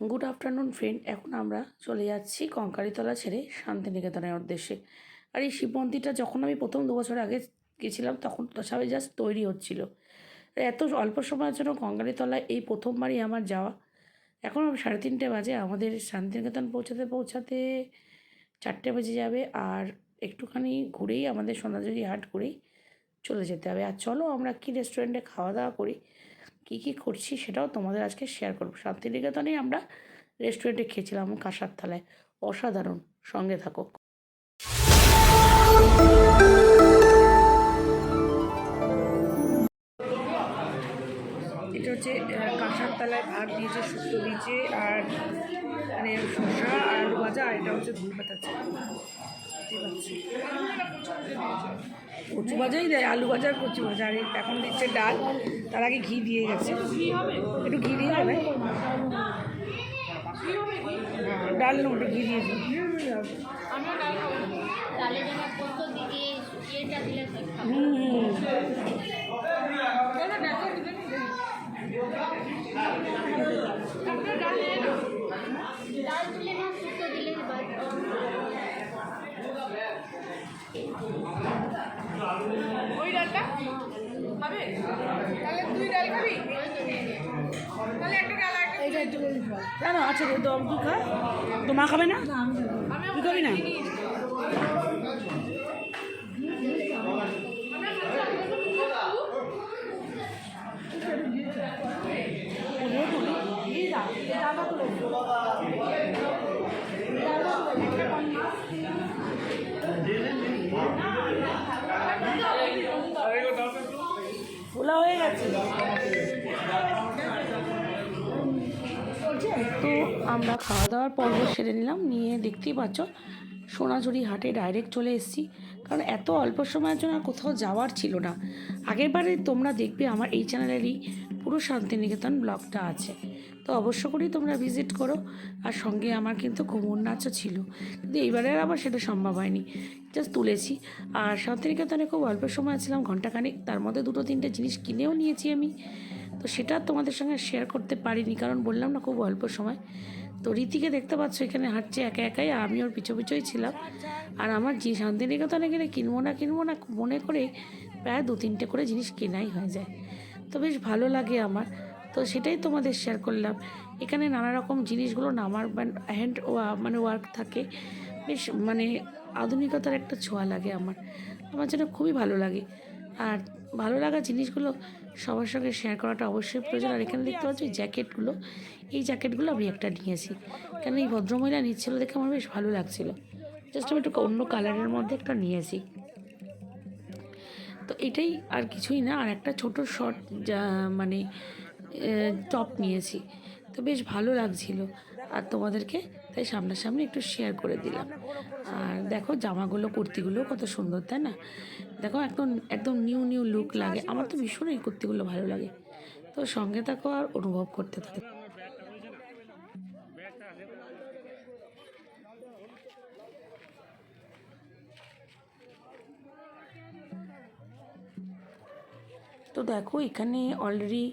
Good afternoon friend এখন আমরা চলে যাচ্ছি কঙ্কালীতলা ছেড়ে শান্তিনিকেতনের উদ্দেশ্যে। আর এই শিব মন্দিরটা যখন আমি প্রথম দু বছর আগে গেছিলাম, তখন তো সবাই জাস্ট তৈরি হচ্ছিল। এত অল্প সময়ের জন্য কঙ্কালীতলায় এই প্রথমবারই আমার যাওয়া। এখন সাড়ে তিনটে বাজে, আমাদের শান্তিনিকেতন পৌঁছাতে পৌঁছাতে চারটে বেজে যাবে। আর একটুখানি ঘুরেই আমাদের সোনাঝুরি হাট ঘুরেই চলে যেতে হবে। আর চলো আমরা কি রেস্টুরেন্টে খাওয়া দাওয়া করি? কী কী করছি সেটাও তোমাদের আজকে শেয়ার করব। শান্তিনিকেতনেই আমরা রেস্টুরেন্টে খেয়েছিলাম কাঁসার থালায়। অসাধারণ, সঙ্গে থাকো। এটা হচ্ছে কাঁসার তলায় ভাত দিয়েছে শুক্তো দিয়েছে আর মানে শসা আর আলু ভাজা, আর এটা হচ্ছে ধুল পাতা কচু ভাজাই দেয়, আলু ভাজা, কচু ভাজা। আর এখন দিচ্ছে ডাল, তার আগে ঘি দিয়ে গেছে। একটু ঘি দিয়ে দেবে। ডাল নেব, একটু ঘি দিয়ে দিই। হুম হুম ডাল দিলে না শুক্তো দিলে বাদ। ওই ডালটা খাবে তাহলে দুই ডাল খাবি? তাহলে একটা ডাল একটা কেন? আছে রে তো তো মা খাবে না। হয়ে গেছে। তো আমরা খাওয়া দাওয়ার পর্ব সেরে নিলাম। নিয়ে দেখতেই পাচ্ছ, সোনাঝুরি হাটে ডাইরেক্ট চলে এসেছি। কারণ এত অল্প সময়ের জন্য আর কোথাও যাওয়ার ছিল না। আগেরবারে তোমরা দেখবে আমার এই চ্যানেলেরই পুরো শান্তিনিকেতন ব্লকটা আছে। তো অবশ্য করেই তোমরা ভিজিট করো। আর সঙ্গে আমার কিন্তু ঘুমুর নাচও ছিল। কিন্তু এইবারে আবার সেটা সম্ভব হয়নি। জাস্ট তুলেছি। আর শান্তিনিকেতনে খুব অল্প সময় ছিলাম ঘন্টাখানেক তার মধ্যে দুটো তিনটে জিনিস কিনেও নিয়েছি আমি। তো সেটা তোমাদের সঙ্গে শেয়ার করতে পারিনি, কারণ বললাম না খুব অল্প সময়। তো রীতিকে দেখতে পাচ্ছ, এখানে হাঁটছে একা একাই। আমি ওর পিছু পিছুই ছিলাম। আর আমার যে শান্তিনিকেতনে গেলে কিনবো না কিনবো না, মনে করে প্রায় দু তিনটে করে জিনিস কেনাই হয়ে যায়। তো বেশ ভালো লাগে আমার। তো সেটাই তোমাদের শেয়ার করলাম। এখানে নানা রকম জিনিসগুলো নামার হ্যান্ড মানে ওয়ার্ক থাকে। বেশ মানে আধুনিকতার একটা ছোঁয়া লাগে আমার। আমার যেন খুবই ভালো লাগে। আর ভালো লাগা জিনিসগুলো সবার সঙ্গে শেয়ার করাটা অবশ্যই প্রয়োজন। আর এখানে দেখতে পাচ্ছি জ্যাকেটগুলো এই জ্যাকেটগুলো আমি একটা নিয়েছি। কেন এই ভদ্রমহিলা নিচ্ছিল দেখে আমার বেশ ভালো লাগছিল। জাস্ট আমি একটু অন্য কালারের মধ্যে একটা নিয়েছি। তো এটাই আর কিছুই না, আর একটা ছোট শর্ট যা মানে টপ নিয়েছি। তো বেশ ভালো লাগছিল। আর তোমাদেরকে তাই সামনাসামনি একটু শেয়ার করে দিলাম। আর দেখো জামাগুলো কুর্তিগুলো কত সুন্দর, তাই না? দেখো একদম একদম নিউ নিউ লুক লাগে। আমার তো ভীষণ এই কুর্তিগুলো ভালো লাগে। তো সঙ্গে থাকো আর অনুভব করতে থাকো। তো দেখো এখানে অলরেডি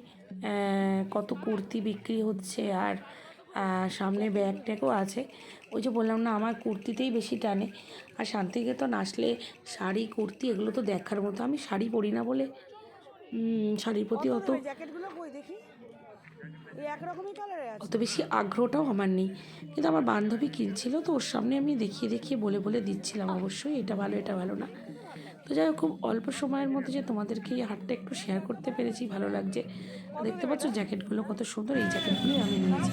কত কুর্তি বিক্রি হচ্ছে আর সামনে ব্যাগ ট্যাগও আছে। ওই যে বললাম না আমার কুর্তিতেই বেশি টানে। আর শান্তিনিকেতন আসলে শাড়ি কুর্তি এগুলো তো দেখার মতো। আমি শাড়ি পরি না বলে শাড়ির প্রতি অত অত বেশি আগ্রহটাও আমার নেই। কিন্তু আমার বান্ধবী কিনছিল তো ওর সামনে আমি দেখিয়ে দেখিয়ে বলে বলে দিচ্ছিলাম। অবশ্যই এটা ভালো এটা ভালো না। তো যাই হোক খুব অল্প সময়ের মধ্যে যে তোমাদেরকে এই হাটটা একটু শেয়ার করতে পেরেছি ভালো লাগছে আর দেখতে পাচ্ছ জ্যাকেটগুলো কত সুন্দর এই জ্যাকেটগুলোই আমি নিয়েছি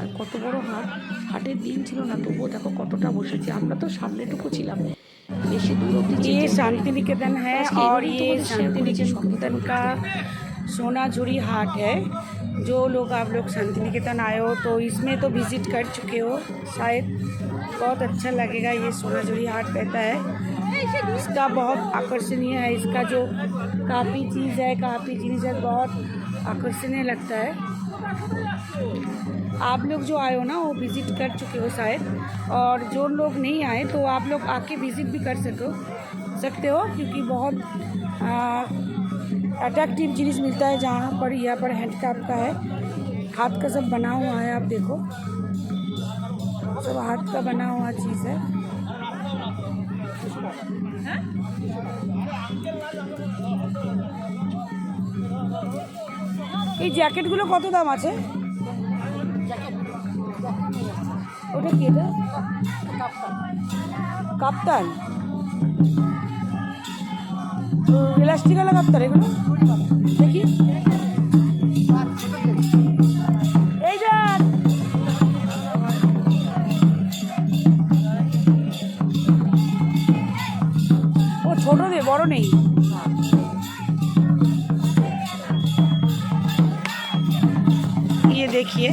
আর কত বড় হাট হাটের দিন ছিল না তবুও দেখো কতটা বসেছি আমরা তো সামনেটুকু ছিলাম বেশি দূর অব্দি ये যেতে পারিনি। शांति निकेतन है আজকে और এইভাবেই ये তোমাদের share शांति করেছি, সঙ্গে निकेतन থাকো। का सोनाझुरी हाट है जो लोग आप लोग शांति निकेतन आए हो तो इसमें तो विजिट कर चुके हो शायद बहुत अच्छा लगेगा ये सोनाझुरी हाट रहता है इसका बहुत आकर्षणीय है, इसका जो काफ़ी चीज़ है, काफ़ी चीज़ है, बहुत आकर्षणीय लगता है। आप लोग जो आए हो ना, वो विज़िट कर चुके हो शायद, और जो लोग नहीं आए तो आप लोग आके विज़िट भी कर सको, सकते हो, क्योंकि बहुत अट्रैक्टिव चीज़ मिलता है जहाँ पर, यहाँ पर हैंडक्राफ्ट का है। हाथ का सब बना हुआ है, आप देखो। सब हाथ का बना हुआ चीज़ है। এই জ্যাকেটগুলো কত দাম আছে? ওটা কি এটা? কাপ্তান। ইলাস্টিকালা কাপ্তান এগুলো? দেখি। ছোট নেই বড় নেই ये देखिए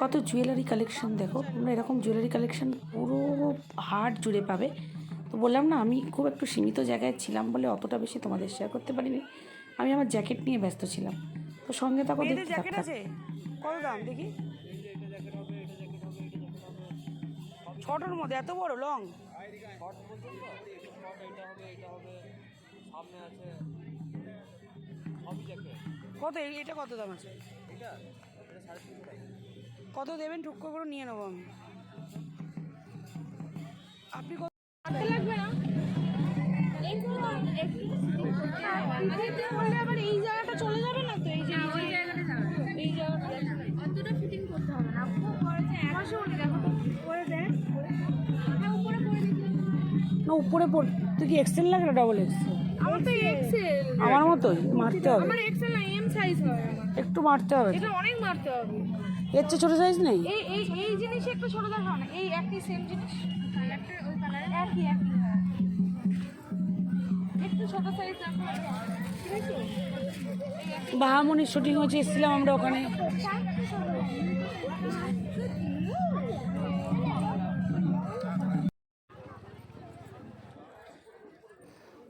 কত জুয়েলারি কালেকশন দেখো তোমরা এরকম জুয়েলারি কালেকশন পুরো হাট জুড়ে পাবে তো বললাম না আমি খুব একটু সীমিত জায়গায় ছিলাম বলে অতটা বেশি তোমাদের শেয়ার করতে পারিনি। আমি আমার জ্যাকেট নিয়ে ব্যস্ত ছিলাম। তো সঙ্গে থাকো দেখতে কত দাম দেখি? ছোটর মধ্যে এত বড় লং কত? এটা কত দাম আছে? কত দেবেন? টুক করে নিয়ে নেব আমি। আপনি একটু তো একটু আরে তুই বললে আবার এই জায়গাটা চলে যাবে না তো এই যে ওই জায়গাটা যাবে এই জায়গাটা অতটা ফিটিং করতে হবে না খুব করেছে এক মাসে উঠে দেখো করে দেখ উপরে করে না উপরে পড় তুই কি এক্সেল লাগে না ডবল এক্সেল আমার তো এক্সেল আমার মতোই মারতে হবে। আমার এক্সেল না এম সাইজ হয় আমার। একটু মারতে হবে। এটা অনেক মারতে হবে। এর চেয়ে ছোট সাইজ নেই? এই এই এই জিনিস একটু ছোট দেখা না। এই একই সেম জিনিস। কালারটা ওই কালারের একই একই। বাহামনির শুটিং হয়েছে এসেছিলাম আমরা ওখানে।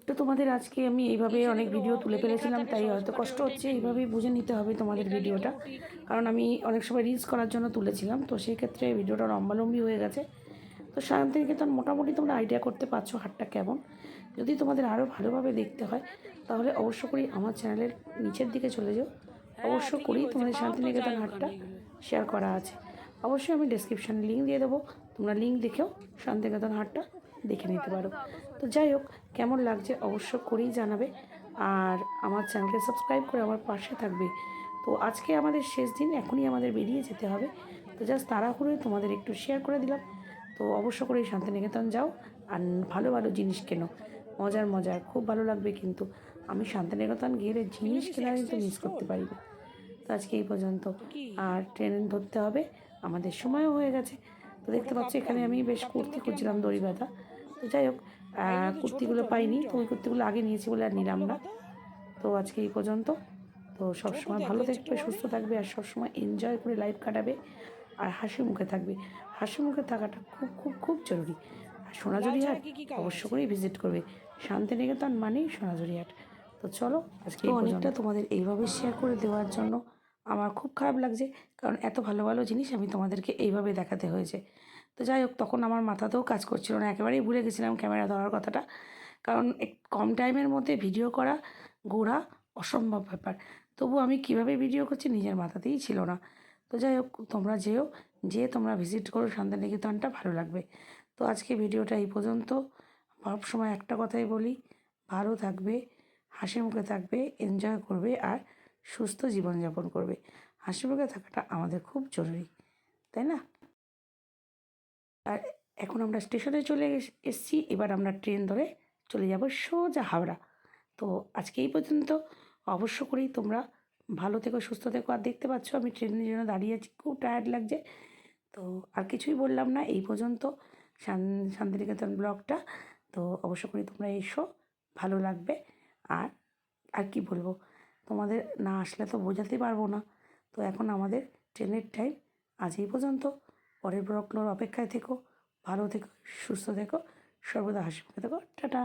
তো তোমাদের আজকে আমি এইভাবে অনেক ভিডিও তুলে ফেলেছিলাম, তাই হয়তো কষ্ট হচ্ছে, এইভাবেই বুঝে নিতে হবে তোমাদের ভিডিওটা কারণ আমি অনেক সময় রিলস করার জন্য তুলেছিলাম, তো সেই ক্ষেত্রে ভিডিওটা লম্বালম্বি হয়ে গেছে। তো শান্তিনিকেতন মোটামুটি তোমরা আইডিয়া করতে পারছ হাটটা কেমন। যদি তোমাদের আরও ভালোভাবে দেখতে হয়, তাহলে অবশ্য করি আমার চ্যানেলের নিচের দিকে চলে যাও। অবশ্য করি তোমাদের শান্তিনিকেতন হাটটা শেয়ার করা আছে। অবশ্যই আমি ডেসক্রিপশানে লিঙ্ক দিয়ে দেবো। তোমরা লিঙ্ক দেখেও শান্তিনিকেতন হাটটা দেখে নিতে পারো। তো যাই হোক, কেমন লাগছে অবশ্য করেই জানাবে। আর আমার চ্যানেলকে সাবস্ক্রাইব করে আমার পাশে থাকবে। তো আজকে আমাদের শেষ দিন, এখনই আমাদের বেরিয়ে যেতে হবে। তো জাস্ট তাড়াহুড়োয় তোমাদের একটু শেয়ার করে দিলাম। তো অবশ্য করেই শান্তিনিকেতন যাও আর ভালো ভালো জিনিস কেনো। মজার মজার খুব ভালো লাগবে কিন্তু। আমি শান্তিনিকেতন গেলে জিনিস কেনা কিন্তু মিস করতে পারি না। তো আজকে এই পর্যন্ত। আর ট্রেন ধরতে হবে আমাদের সময়ও হয়ে গেছে। তো দেখতে পাচ্ছি এখানে আমি বেশ কুর্তি খুঁজছিলাম দড়ি বাঁধা। তো যাই হোক কুর্তিগুলো পাইনি তো ওই কুর্তিগুলো আগে নিয়েছি বলে আর নিলাম না। তো আজকে এই পর্যন্ত। তো সবসময় ভালো থাকবে সুস্থ থাকবে আর সবসময় এনজয় করে লাইফ কাটাবে আর হাসি মুখে থাকবে। হাসি মুখে থাকাটা খুব খুব খুব জরুরি। আর সোনাঝুরি হাট অবশ্য করেই ভিজিট করবে। শান্তিনিকেতন মানেই সোনাঝুরি হাট তো চলো আজকে অনেকটা তোমাদের এইভাবে শেয়ার করে দেওয়ার জন্য আমার খুব খারাপ লাগছে কারণ এত ভালো ভালো জিনিস আমি তোমাদেরকে এইভাবে দেখাতে হয়েছে। তো যাই হোক তখন আমার মাথাতেও কাজ করছিল না একেবারেই ভুলে গেছিলাম ক্যামেরা ধরার কথাটা। কারণ এক- কম টাইমের মধ্যে ভিডিও করা গোড়া অসম্ভব ব্যাপার। তবু আমি কীভাবে ভিডিও করছি নিজের মাথাতেই ছিল না। তো যাই হোক তোমরা যেও যে তোমরা ভিজিট করো শান্তিনিকেতনটা ভালো লাগবে। তো আজকে ভিডিওটা এই পর্যন্ত। সব সময় একটা কথাই বলি, ভালো থাকবে, হাসি মুখে থাকবে এনজয় করবে আর সুস্থ জীবনযাপন করবে। হাসি মুখে থাকাটা আমাদের খুব জরুরি, তাই না? আর এখন আমরা স্টেশনে চলে এস- এসেছি, এবার আমরা ট্রেন ধরে চলে যাব সোজা হাওড়া। তো আজকে এই পর্যন্ত, অবশ্য করেই তোমরা ভালো থেকো, সুস্থ থেকো। আর দেখতে পাচ্ছ আমি ট্রেনের জন্য দাঁড়িয়ে আছি, খুব টায়ার্ড লাগছে। তো আর কিছুই বললাম না, এই পর্যন্ত শান- শান্তিনিকেতন ব্লগটা। তো অবশ্য করি তোমরা এসো, ভালো লাগবে। আর আর কি বলব? তোমাদের না আসলে তো বোঝাতে পারব না। তো এখন আমাদের ট্রেনের টাইম আজ এই পর্যন্ত। পরের ব্লগগুলোর অপেক্ষায় থেকো, ভালো থেকো, সুস্থ থেকো, সর্বদা হাসিমুখে থেকো। টাটা!